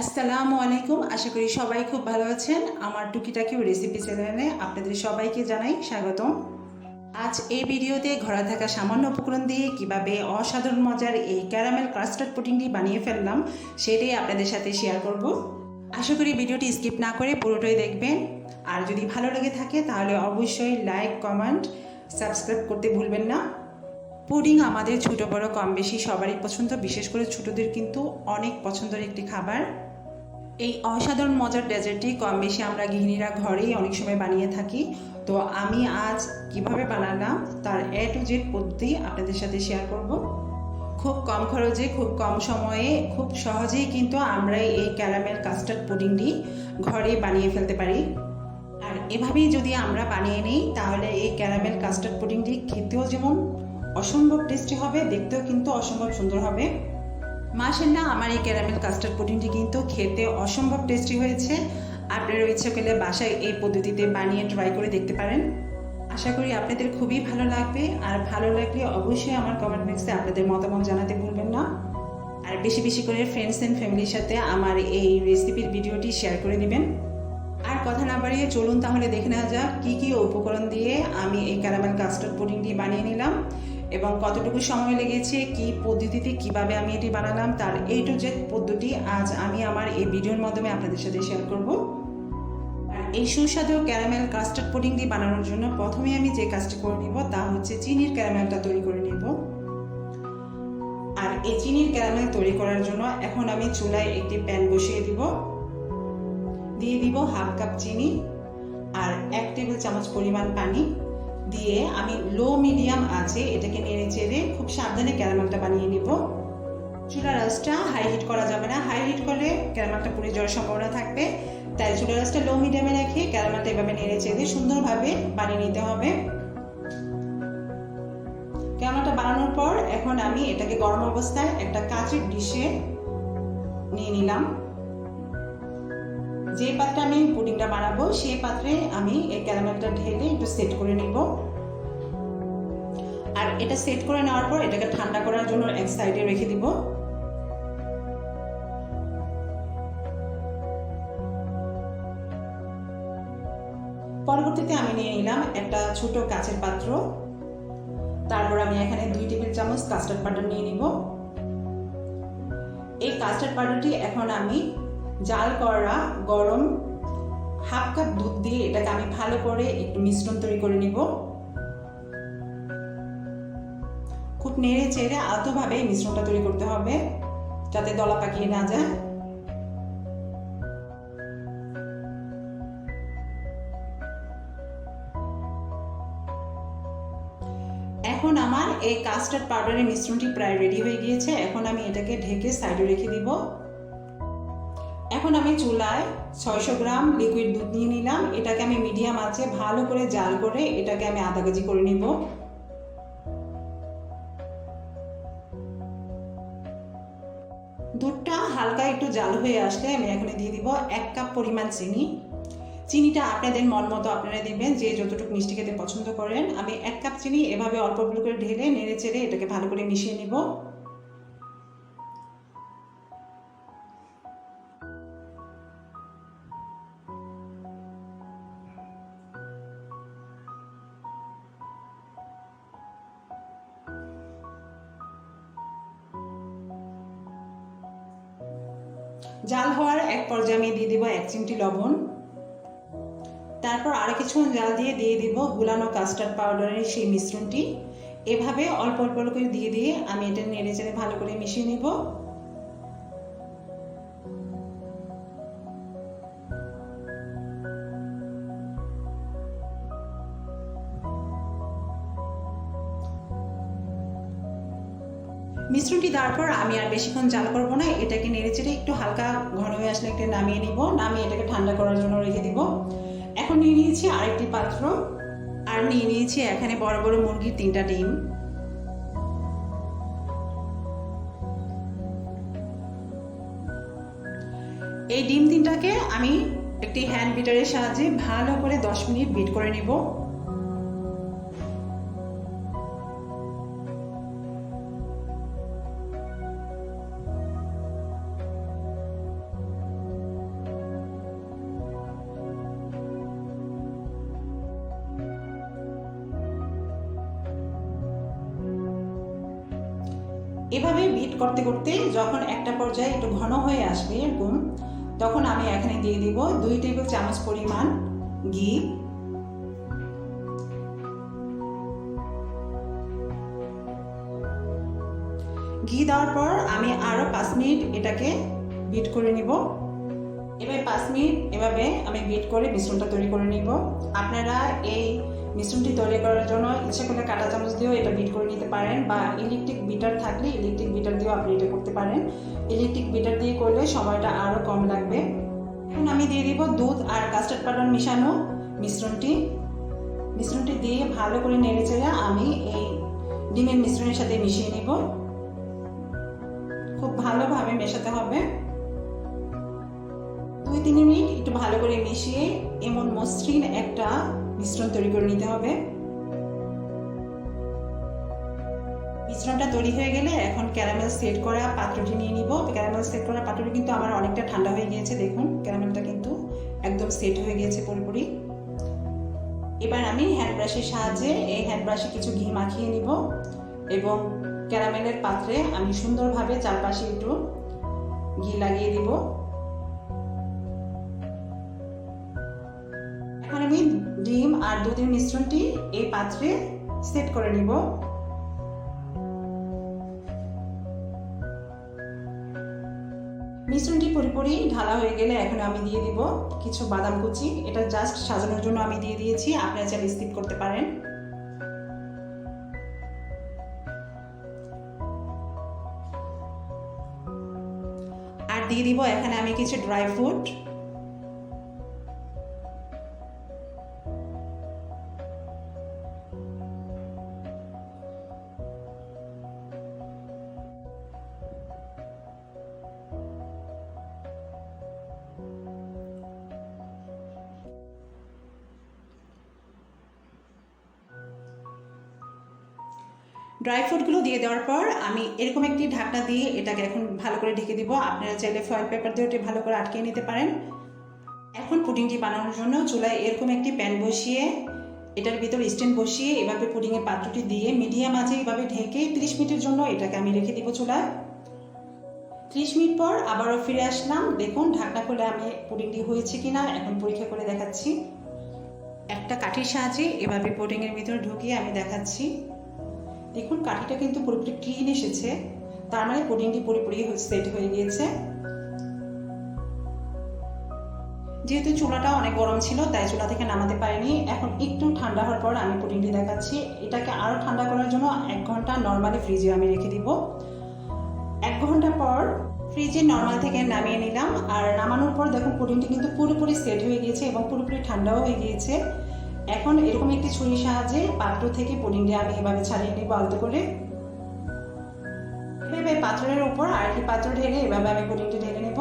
আসসালামু আলাইকুম। আশা করি সবাই খুব ভালো আছেন। আমার টুকিটাকি রেসিপি চ্যানেলে আপনাদের সবাইকে জানাই স্বাগতম। আজ এই ভিডিওতে ঘরে থাকা সামান্য উপকরণ দিয়ে কীভাবে অসাধারণ মজার এই ক্যারামেল কাস্টার্ড পুডিংটি বানিয়ে ফেললাম, সেটাই আপনাদের সাথে শেয়ার করব। আশা করি ভিডিওটি স্কিপ না করে পুরোটাই দেখবেন। আর যদি ভালো লেগে থাকে, তাহলে অবশ্যই লাইক কমেন্ট সাবস্ক্রাইব করতে ভুলবেন না। পুডিং আমাদের ছোটো বড় কম বেশি সবারই পছন্দ, বিশেষ করে ছোটোদের কিন্তু অনেক পছন্দের একটি খাবার। এই অসাধারণ মজার ডেজার্টটি কম বেশি আমরা গৃহিণীরা ঘরেই অনেক সময় বানিয়ে থাকি। তো আমি আজ কীভাবে বানালাম তার এ টু জেড পদ্ধতি আপনাদের সাথে শেয়ার করব। খুব কম খরচে, খুব কম সময়ে, খুব সহজেই কিন্তু আমরা এই ক্যারামেল কাস্টার্ড পুডিংটি ঘরেই বানিয়ে ফেলতে পারি। আর এভাবেই যদি আমরা বানিয়ে নিই, তাহলে এই ক্যারামেল কাস্টার্ড পুডিংটি খেতেও যেমন অসম্ভব টেস্টি হবে, দেখতেও কিন্তু অসম্ভব সুন্দর হবে। মাসাল্লাহ আমার এই ক্যারামেল কাস্টার্ড পুডিংটি কিন্তু খেতে অসম্ভব টেস্টি হয়েছে। আপনারা ইচ্ছে করলে বাসায় এই পদ্ধতিতে বানিয়ে ট্রাই করে দেখতে পারেন। আশা করি আপনাদের খুবই ভালো লাগবে। আর ভালো লাগলে অবশ্যই আমার কমেন্ট বক্সে আপনাদের মতামত জানাতে ভুলবেন না। আর বেশি বেশি করে ফ্রেন্ডস অ্যান্ড ফ্যামিলির সাথে আমার এই রেসিপির ভিডিওটি শেয়ার করে নেবেন। আর কথা না বাড়িয়ে চলুন তাহলে দেখে নেওয়া যাক কী কী উপকরণ দিয়ে আমি এই ক্যারামেল কাস্টার্ড পুডিংটি বানিয়ে নিলাম। এবং কতটুকু সময় লেগেছে, কি পদ্ধতিতে কীভাবে আমি এটি বানালাম, তার এই টু জেড পদ্ধতি আজ আমি আমার এই ভিডিওর মাধ্যমে আপনাদের সাথে শেয়ার করব। আর এই সুস্বাদু ক্যারামেল কাস্টার্ড পুডিং দিয়ে বানানোর জন্য প্রথমে আমি যে কাজটি করে নিব, তা হচ্ছে চিনির ক্যারামেলটা তৈরি করে নেব। আর এই চিনির ক্যারামেল তৈরি করার জন্য এখন আমি চুলায় একটি প্যান বসিয়ে দিব। দিয়ে দিব হাফ কাপ চিনি আর এক টেবিল চামচ পরিমাণ পানি। দিয়ে আমি লো মিডিয়াম আছে, এটাকে নেড়ে চেড়ে খুব সাবধানে ক্যারামেলটা বানিয়ে নিব। চুলা রাসটা হাই হিট করা যাবে না। হাই হিট করলে ক্যারামেলটা পুড়ে যাওয়ার সম্ভাবনা থাকবে। তাই চুলা রাসটা লো মিডিয়ামে রেখে ক্যারামেলটা এভাবে নেড়ে চেড়ে সুন্দরভাবে বানিয়ে নিতে হবে। ক্যারামেলটা বানানোর পর এখন আমি এটাকে গরম অবস্থায় একটা কাঁচের ডিশে নিয়ে নিলাম। যে পাত্রে আমি পুডিংটা বানাবো, সেই পাত্রে আমি এই ক্যারামেলটা ঢেলে একটু সেট করে নিব। আর এটা সেট করে নেওয়ার পর এটাকে ঠান্ডা করার জন্য এক সাইডে রেখে দিব। পরবর্তীতে আমি নিয়ে নিলাম একটা ছোট কাচের পাত্র। তারপর আমি এখানে দুই টেবিল চামচ কাস্টার্ড পাউডার নিয়ে নিব। এই কাস্টার্ড পাউডারটি এখন আমি জাল করা, গরম হাফ কাপ দুধ দিয়ে এটাকে আমি ভালো করে একটু মিশ্রণ তৈরি করে নিব। খুব নেড়ে চেড়ে আলতোভাবে মিশ্রণটা তৈরি করতে হবে, যাতে দলা পাকিয়ে না যায়। এখন আমার এই কাস্টার্ড পাউডারের মিশ্রণটি প্রায় রেডি হয়ে গিয়েছে, এখন আমি এটাকে ঢেকে সাইডে রেখে দিব। এখন আমি চুলায় ছয়শো গ্রাম লিকুইড দুধ নিয়ে নিলাম। এটাকে আমি মিডিয়াম আছে ভালো করে জাল করে এটাকে আমি আধা কেজি করে নিব। দুধটা হালকা একটু জাল হয়ে আসলে আমি এখানে দিয়ে দিব এক কাপ পরিমাণ চিনি। চিনিটা আপনাদের মন মতো আপনারা দিবেন, যে যতটুকু মিষ্টি খেতে পছন্দ করেন। আমি এক কাপ চিনি এভাবে অল্প অল্প করে ঢেলে নেড়ে চেড়ে এটাকে ভালো করে মিশিয়ে নিব। জাল হওয়ার এক পর্যায়ে আমি দিয়ে দিব এক চিমটি লবণ। তারপর আরও কিছুক্ষণ জাল দিয়ে দিয়ে দিব গুলানো কাস্টার্ড পাউডারের সেই মিশ্রণটি। এভাবে অল্প অল্প করে দিয়ে দিয়ে আমি এটা নেড়ে চেড়ে ভালো করে মিশিয়ে নিব। মিশ্রণটি দেওয়ার পর আমি আর বেশিক্ষণ জাল করব না, এটাকে নেড়ে চেড়ে একটু হালকা ঘন হয়ে আসলে একটু নামিয়ে নিব, নামিয়ে এটাকে ঠান্ডা করার জন্য রেখে দিব। এখন নিয়ে নিয়েছি আরেকটি পাত্র, আর নিয়ে নিয়েছি এখানে বড় বড় মুরগির তিনটা ডিম। এই ডিম তিনটাকে আমি একটি হ্যান্ড বিটারের সাহায্যে ভালো করে দশ মিনিট বিট করে নিব। এভাবে বিট করতে করতে যখন একটা পর্যায়ে একটু ঘন হয়ে আসবে এরকম তখন আমি এখানে দিয়ে দিব দুই টেবিল চামচ পরিমাণ ঘি। ঘি দেওয়ার পর আমি আরও পাঁচ মিনিট এটাকে বিট করে নিব। এবার পাঁচ মিনিট এভাবে আমি বিট করে মিশ্রণটা তৈরি করে নিব। আপনারা এই মিশ্রণটি তৈরি করার জন্য ইচ্ছে করলে কাঁটা চামচ দিয়েও এটা বিট করে নিতে পারেন বা ইলেকট্রিক বিটার থাকলে ইলেকট্রিক বিটার দিয়েও আপনি এটা করতে পারেন। ইলেকট্রিক বিটার দিয়ে করলে সময়টা আরও কম লাগবে। এখন আমি দিয়ে দিব দুধ আর কাস্টার্ড পাউডার মিশানো মিশ্রণটি। মিশ্রণটি দিয়ে ভালো করে নেড়ে চেড়ে আমি এই ডিমের মিশ্রণের সাথে মিশিয়ে নিব। খুব ভালোভাবে মেশাতে হবে। দুই তিন মিনিট একটু ভালো করে মিশিয়ে এমন মসৃণ একটা মিশ্রণ তৈরি করে নিতে হবে। মিশ্রণটা তৈরি হয়ে গেলে এখন ক্যারামেল সেট করা পাত্রটি নিয়ে নিব। ক্যারামেল সেট করা পাত্রটি কিন্তু আমার অনেকটা ঠান্ডা হয়ে গিয়েছে, দেখুন। ক্যারামেলটা কিন্তু একদম সেট হয়ে গিয়েছে পুরোপুরি। এবার আমি হ্যান্ড ব্রাশের সাহায্যে এই হ্যান্ড ব্রাশে কিছু ঘি মাখিয়ে নিব এবং ক্যারামেলের পাত্রে আমি সুন্দরভাবে চারপাশে একটু ঘি লাগিয়ে দিব। আর দুধের মিশ্রণটি এই পাত্রে সেট করে নিব। মিশ্রণটি পুরোপুরি ঢালা হয়ে গেলে এখন আমি দিয়ে দিব কিছু বাদাম কুচি। এটা জাস্ট সাজানোর জন্য আমি দিয়ে দিয়েছি। আপনারা চাইলে স্কিপ করতে পারেন। আর দিয়ে দিব এখানে আমি কিছু ড্রাই ফ্রুট ড্রাই ফ্রুটগুলো দিয়ে দেওয়ার পর আমি এরকম একটি ঢাকনা দিয়ে এটাকে এখন ভালো করে ঢেকে দিব। আপনারা চাইলে ফয়েল পেপার দিয়ে ওটি ভালো করে আটকে নিতে পারেন। এখন পুডিংটি বানানোর জন্য চুলায় এরকম একটি প্যান বসিয়ে, এটার ভিতর স্ট্যান্ড বসিয়ে এভাবে পুডিংয়ের পাত্রটি দিয়ে মিডিয়াম আঁচে এভাবে ঢেকে ত্রিশ মিনিটের জন্য এটাকে আমি রেখে দিব চুলায়। ত্রিশ মিনিট পর আবারও ফিরে আসলাম। দেখুন, ঢাকনা খুলে আমি পুডিংটি হয়েছে কিনা এখন পরীক্ষা করে দেখাচ্ছি। একটা কাঠির সাহায্যে এভাবে পুডিংয়ের ভিতরে ঢুকিয়ে আমি দেখাচ্ছি। দেখুন, কাঠিটা কিন্তু পুরোপুরি ক্লিন এসেছে। তার মানে পুডিংটি পুরোপুরি সেট হয়ে গিয়েছে। যেহেতু চুলাটা অনেক গরম ছিল, তাই চুলা থেকে নামাতে পারিনি। এখন একটু ঠান্ডা হওয়ার পর আমি পুডিংটি দেখাচ্ছি। এটাকে আরও ঠান্ডা করার জন্য এক ঘণ্টা নর্মালি ফ্রিজে আমি রেখে দিব। এক ঘণ্টা পর ফ্রিজে নর্মাল থেকে নামিয়ে নিলাম। আর নামানোর পর দেখুন পুডিংটি কিন্তু পুরোপুরি সেট হয়ে গিয়েছে এবং পুরোপুরি ঠান্ডাও হয়ে গিয়েছে। এখন এরকম একটি ছুরির সাহায্যে পাত্র থেকে পুডিংটি আমি এভাবে ছাড়িয়ে নিব আলতো করে। এভাবে পাত্রের উপর আরেকটি পাত্র ঢেলে এভাবে আমি পুডিংটি ঢেলে নেব।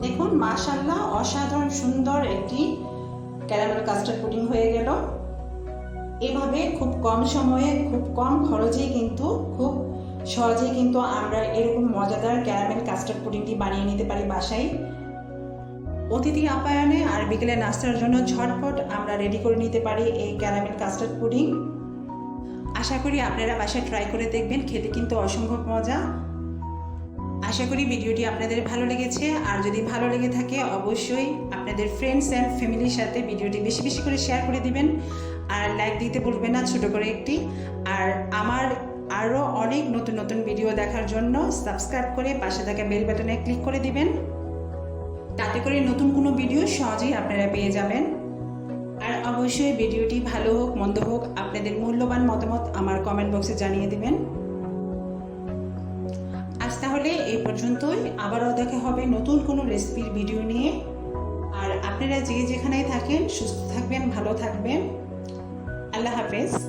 দেখুন মাশাল্লাহ অসাধারণ সুন্দর একটি ক্যারামেল কাস্টার্ড পুডিং হয়ে গেল। এভাবে খুব কম সময়ে, খুব কম খরচেই কিন্তু, খুব সহজেই কিন্তু আমরা এরকম মজাদার ক্যারামেল কাস্টার্ড পুডিংটি বানিয়ে নিতে পারি বাসায়। অতিথি আপ্যায়নে আর বিকেলে নাস্তার জন্য ঝটপট আমরা রেডি করে নিতে পারি এই ক্যারামেল কাস্টার্ড পুডিং আশা করি আপনারা বাসায় ট্রাই করে দেখবেন, খেতে কিন্তু অসম্ভব মজা। আশা করি ভিডিওটি আপনাদের ভালো লেগেছে। আর যদি ভালো লেগে থাকে, অবশ্যই আপনাদের ফ্রেন্ডস অ্যান্ড ফ্যামিলির সাথে ভিডিওটি বেশি বেশি করে শেয়ার করে দিবেন। আর লাইক দিতে ভুলবেন না, ছোট করে একটি। আর আমার আরও অনেক নতুন নতুন ভিডিও দেখার জন্য সাবস্ক্রাইব করে পাশে থাকা বেল বাটনে ক্লিক করে দিবেন। তাতে করে নতুন কোনো ভিডিও সহজেই আপনারা পেয়ে যাবেন। আর অবশ্যই ভিডিওটি ভালো হোক, মন্দ হোক, আপনাদের মূল্যবান মতামত আমার কমেন্ট বক্সে জানিয়ে দিবেন। আজ তাহলে এই পর্যন্তই। আবারও দেখা হবে নতুন কোনো রেসিপির ভিডিও নিয়ে। আর আপনারা যে যেখানেই থাকেন, সুস্থ থাকবেন, ভালো থাকবেন। আল্লাহ হাফেজ।